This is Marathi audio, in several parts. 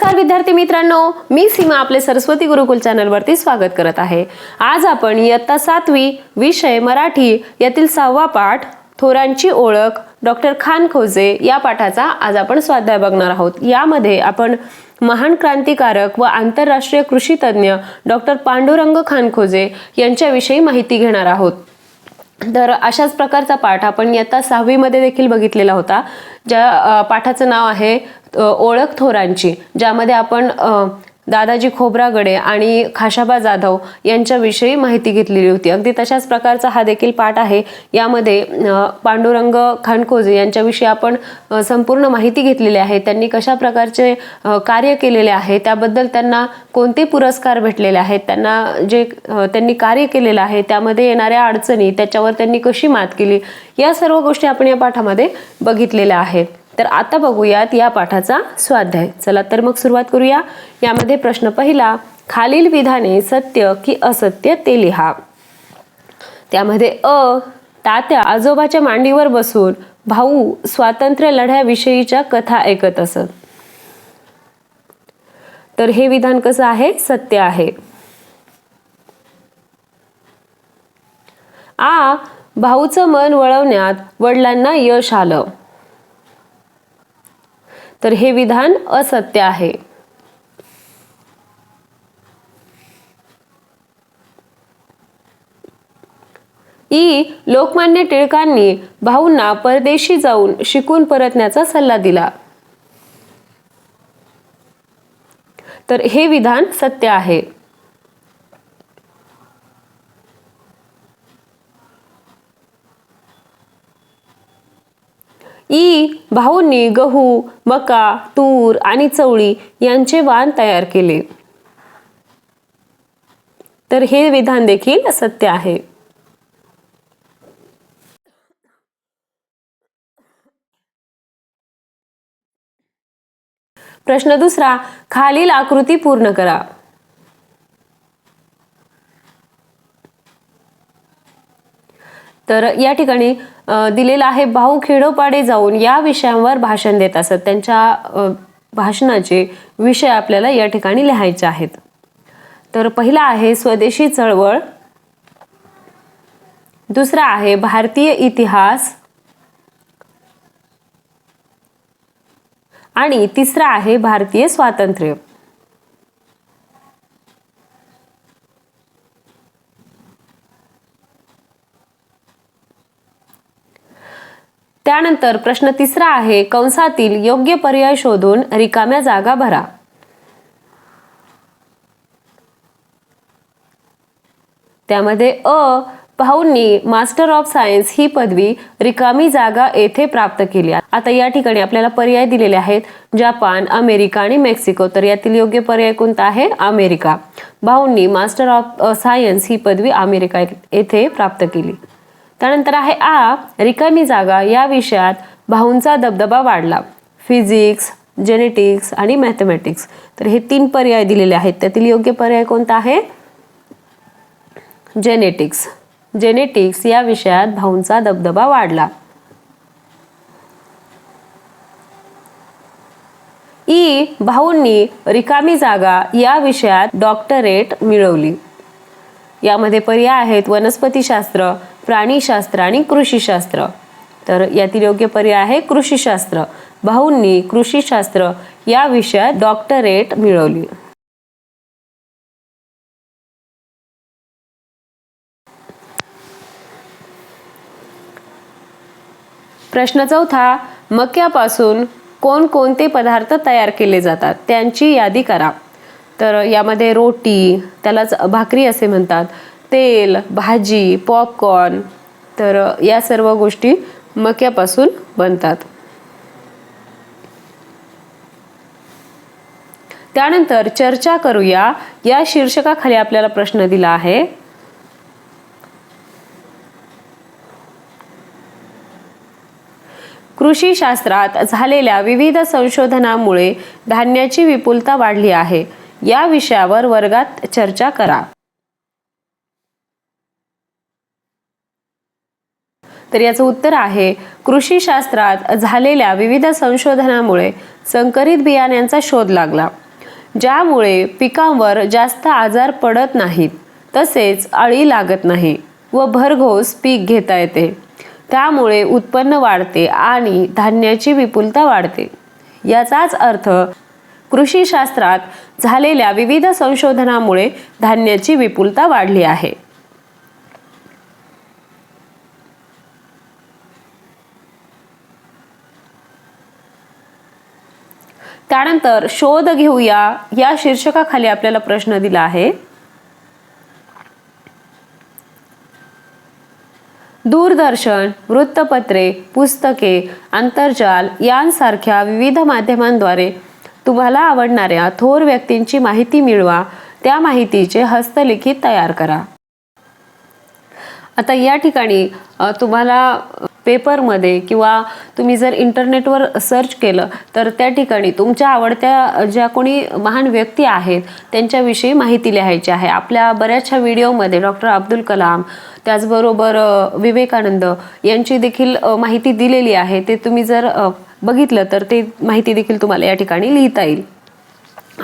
नमस्कार विद्यार्थी मित्रांनो. मी सीमा आपले सरस्वती गुरुकुल चॅनलवरती स्वागत करत आहे. आज आपण इयत्ता सातवी विषय मराठी यातील सहावा पाठ थोरांची ओळख डॉक्टर खान खोजे या पाठाचा आज आपण स्वाध्याय बघणार आहोत. यामध्ये आपण महान क्रांतिकारक व आंतरराष्ट्रीय कृषी तज्ज्ञ डॉक्टर पांडुरंग खानखोजे यांच्याविषयी माहिती घेणार आहोत. तर अशाच प्रकारचा पाठ आपण इयत्ता सहावीमध्ये देखील बघितलेला होता ज्या पाठाचं नाव आहे ओळख थोरांची ज्यामध्ये आपण दादाजी खोब्रागडे आणि खाशाबा जाधव यांच्याविषयी माहिती घेतलेली होती. अगदी तशाच प्रकारचा हा देखील पाठ आहे. यामध्ये पांडुरंग खानखोजे यांच्याविषयी आपण संपूर्ण माहिती घेतलेली आहे. त्यांनी कशा प्रकारचे कार्य केलेले आहे त्याबद्दल त्यांना कोणते पुरस्कार भेटलेले आहेत त्यांना जे त्यांनी कार्य केलेलं आहे त्यामध्ये येणाऱ्या अडचणी त्याच्यावर त्यांनी कशी मात केली या सर्व गोष्टी आपण या पाठामध्ये बघितलेल्या आहेत. तर आता बघूयात या पाठाचा स्वाध्याय. चला तर मग सुरुवात करूया. यामध्ये प्रश्न पहिला खालील विधाने सत्य की असत्य ते लिहा. त्यामध्ये अ तात्या आजोबाच्या मांडीवर बसून भाऊ स्वातंत्र्य लढ्याविषयीच्या कथा ऐकत असत. तर हे विधान कसं आहे? सत्य आहे. आ भाऊचं मन वळवण्यात वडिलांना यश आलं. तर हे विधान असत्य आहे. ई. लोकमान्य टिळकांनी भाऊंना परदेशी जाऊन शिकून परतण्याचा सल्ला दिला. तर हे विधान सत्य आहे. ई भाऊंनी गहू मका तूर आणि चवळी यांचे वाण तयार केले. तर हे विधान देखील सत्य आहे. प्रश्न दुसरा खालील आकृती पूर्ण करा. तर या ठिकाणी दिलेलं आहे भाऊ खेडोपाडे जाऊन या विषयांवर भाषण देत असत. त्यांच्या भाषणाचे विषय आपल्याला या ठिकाणी लिहायचे आहेत. तर पहिला आहे स्वदेशी चळवळ. दुसरा आहे भारतीय इतिहास. आणि तिसरा आहे भारतीय स्वातंत्र्य. त्यानंतर प्रश्न तिसरा आहे कंसातील योग्य पर्याय शोधून रिकाम्या जागा भरा. त्यामध्ये अ भाऊंनी मास्टर ऑफ सायन्स ही पदवी रिकामी जागा येथे प्राप्त केली. आता या ठिकाणी आपल्याला पर्याय दिलेले आहेत जपान अमेरिका आणि मेक्सिको. तर यातील योग्य पर्याय कोणता आहे? अमेरिका. भाऊंनी मास्टर ऑफ सायन्स ही पदवी अमेरिका येथे प्राप्त केली. त्यानंतर आहे आ रिकामी जागा या विषयात भाऊंचा दबदबा वाढला. फिजिक्स जेनेटिक्स आणि मॅथमॅटिक्स तर हे तीन पर्याय दिलेले आहेत. त्यातील योग्य पर्याय कोणता आहे? जेनेटिक्स जेनेटिक्स या विषयात भाऊंचा दबदबा वाढला. ई भाऊंनी रिकामी जागा या विषयात डॉक्टरेट मिळवली. यामध्ये पर्याय आहेत वनस्पतीशास्त्र प्राणीशास्त्र आणि कृषीशास्त्र. तर यातील योग्य पर्याय आहे कृषीशास्त्र. भाऊंनी कृषीशास्त्र या विषयात डॉक्टरेट मिळवली. प्रश्न चौथा मक्यापासून कोणकोणते पदार्थ तयार केले जातात? त्यांची यादी करा. तर यामध्ये रोटी त्यालाच भाकरी असे म्हणतात. तेल भाजी पॉपकॉर्न तर या सर्व गोष्टी मक्यापासून बनतात. त्यानंतर चर्चा करूया. या शीर्षकाखाली आपल्याला प्रश्न दिला आहे. कृषी शास्त्रात झालेल्या विविध संशोधनामुळे धान्याची विपुलता वाढली आहे. या विषयावर वर्गात चर्चा करा. तर याचं उत्तर आहे कृषी शास्त्रात झालेल्या विविध संशोधनामुळे संकरित बियाण्यांचा शोध लागला. ज्यामुळे पिकांवर जास्त आजार पडत नाहीत तसेच अळी लागत नाही व भरघोस पीक घेता येते. त्यामुळे उत्पन्न वाढते आणि धान्याची विपुलता वाढते. याचाच अर्थ कृषीशास्त्रात झालेल्या विविध संशोधनामुळे धान्याची विपुलता वाढली आहे. त्यानंतर शोध घेऊया. या शीर्षकाखाली आपल्याला प्रश्न दिला आहे. दूरदर्शन वृत्तपत्रे पुस्तके आंतरजाल यांसारख्या विविध माध्यमांद्वारे तुम्हाला आवडणाऱ्या थोर व्यक्तींची माहिती मिळवा. त्या माहितीचे हस्तलिखित तयार करा. आता या ठिकाणी तुम्हाला पेपरमध्ये किंवा तुम्ही जर इंटरनेटवर सर्च केलं तर त्या ठिकाणी तुमच्या आवडत्या ज्या कोणी महान व्यक्ती आहेत त्यांच्याविषयी माहिती लिहायची आहे. आपल्या बऱ्याचशा व्हिडिओमध्ये डॉक्टर अब्दुल कलाम त्याचबरोबर विवेकानंद यांची देखील माहिती दिलेली आहे. ते तुम्ही जर बघितलं तर ते माहिती देखील तुम्हाला या ठिकाणी लिहिता येईल.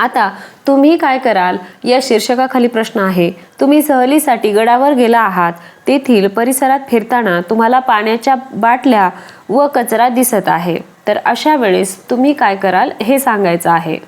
आता तुम्ही काय कराल? या शीर्षकाखाली प्रश्न आहे तुम्ही सहलीसाठी गडावर गेला आहात तेथील परिसरात फिरताना तुम्हाला पाण्याच्या बाटल्या व कचरा दिसत आहे. तर अशा वेळेस तुम्ही काय कराल हे सांगायचं आहे.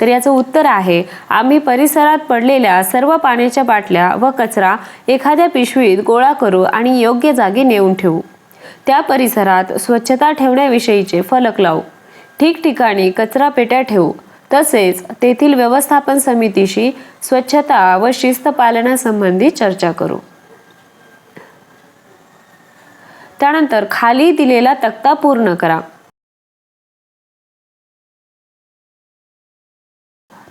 तर याचं उत्तर आहे आम्ही परिसरात पडलेल्या सर्व पाण्याच्या बाटल्या व कचरा एखाद्या पिशवीत गोळा करू आणि योग्य जागी नेऊन ठेवू. त्या परिसरात स्वच्छता ठेवण्याविषयीचे फलक लावू. ठिकठिकाणी कचरा पेट्या ठेवू. तसेच तेथील व्यवस्थापन समितीशी स्वच्छता व शिस्त पालनासंबंधी चर्चा करू. त्यानंतर खाली दिलेला तक्ता पूर्ण करा.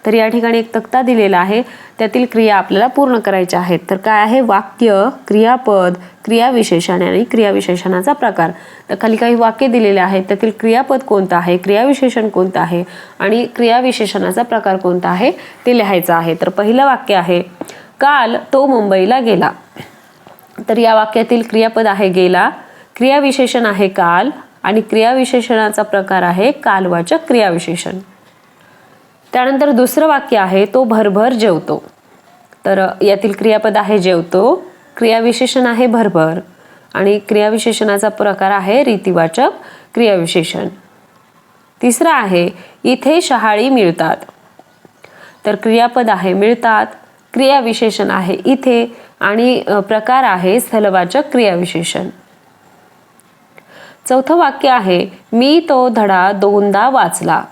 तर या ठिकाणी एक तक्ता दिलेला आहे. त्यातील क्रिया आपल्याला पूर्ण करायच्या आहेत. तर काय आहे? वाक्य क्रियापद क्रियाविशेषण आणि क्रियाविशेषणाचा प्रकार. तर खाली काही वाक्य दिलेले आहेत. त्यातील क्रियापद कोणतं आहे? क्रियाविशेषण कोणतं आहे? आणि क्रियाविशेषणाचा प्रकार कोणता आहे? ते लिहायचं आहे. तर पहिलं वाक्य आहे काल तो मुंबईला गेला. तर या वाक्यातील क्रियापद आहे गेला. क्रियाविशेषण आहे काल. आणि क्रियाविशेषणाचा प्रकार आहे कालवाचक क्रियाविशेषण. त्यानंतर दुसरं वाक्य आहे तो भरभर जेवतो. तर यातील क्रियापद आहे जेवतो क्रियाविशेषण आहे भरभर आणि क्रियाविशेषणाचा प्रकार आहे रीतिवाचक क्रियाविशेषण. तिसरं आहे इथे शहाळी मिळतात. तर क्रियापद आहे मिळतात क्रियाविशेषण आहे इथे आणि प्रकार आहे स्थलवाचक क्रियाविशेषण. चौथं वाक्य आहे मी तो धडा दोनदा वाचला.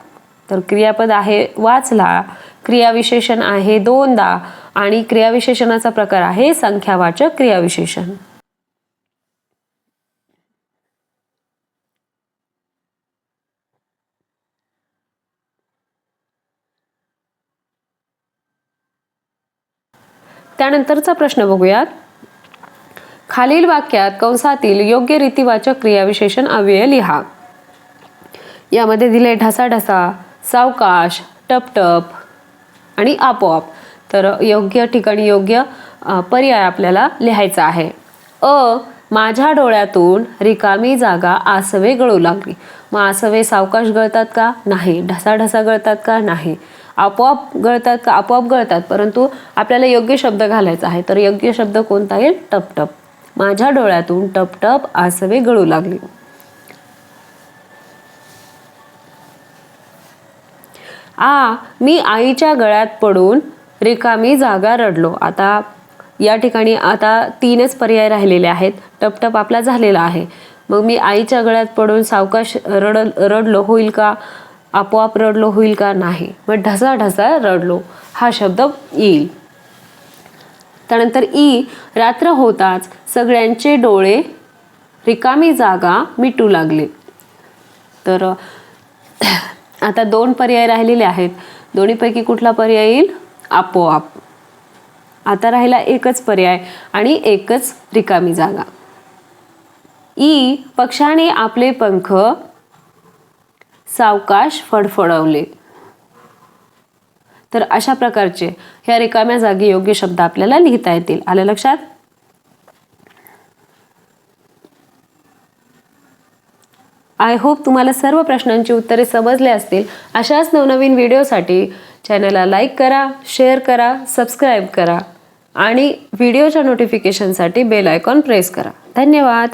तर क्रियापद आहे वाचला क्रियाविशेषण आहे दोनदा आणि क्रियाविशेषणाचा प्रकार आहे संख्यावाचक क्रियाविशेषण. त्यानंतरचा प्रश्न बघूयात. खालील वाक्यात कंसातील योग्य रीतीवाचक क्रियाविशेषण अव्यय लिहा. यामध्ये दिले ढसाढसा सावकाश टपटप आणि आपोआप. तर योग्य ठिकाणी योग्य पर्याय आपल्याला लिहायचा आहे. अ माझ्या डोळ्यातून रिकामी जागा आसवे गळू लागली. मग आसवे सावकाश गळतात का? नाही. ढसाढसा गळतात का? नाही. आपोआप गळतात का? आपोआप गळतात. परंतु आपल्याला योग्य शब्द घालायचा आहे. तर योग्य शब्द कोणता येईल? टपटप. माझ्या डोळ्यातून टपटप आसवे गळू लागली. आ मी आईच्या गळ्यात पडून रिकामी जागा रडलो. आता या ठिकाणी आता तीनच पर्याय राहिलेले आहेत. टपटप आपला झालेला आहे. मग मी आईच्या गळ्यात पडून सावकाश रड रडलो होईल का? आपोआप रडलो होईल का? नाही. मग ढसा ढसा रडलो. हा शब्द येईल. त्यानंतर ई रात्र होताच सगळ्यांचे डोळे रिकामी जागा मिटू लागले. तर आता दोन पर्याय राहिलेले आहेत. दोन्हीपैकी कुठला पर्याय येईल? आपोआप. आता राहिला एकच पर्याय आणि एकच रिकामी जागा. ई पक्षाने आपले पंख सावकाश फडफडवले. तर अशा प्रकारचे ह्या रिकाम्या जागी योग्य शब्द आपल्याला लिहिता येतील. आलं लक्षात? आय होप तुम्हाला सर्व प्रश्नांची उत्तरे समजले असतील. अशाच नवनवीन व्हिडिओसाठी चॅनलला लाईक करा शेअर करा सबस्क्राईब करा आणि व्हिडिओच्या नोटिफिकेशनसाठी बेल आयकॉन प्रेस करा. धन्यवाद.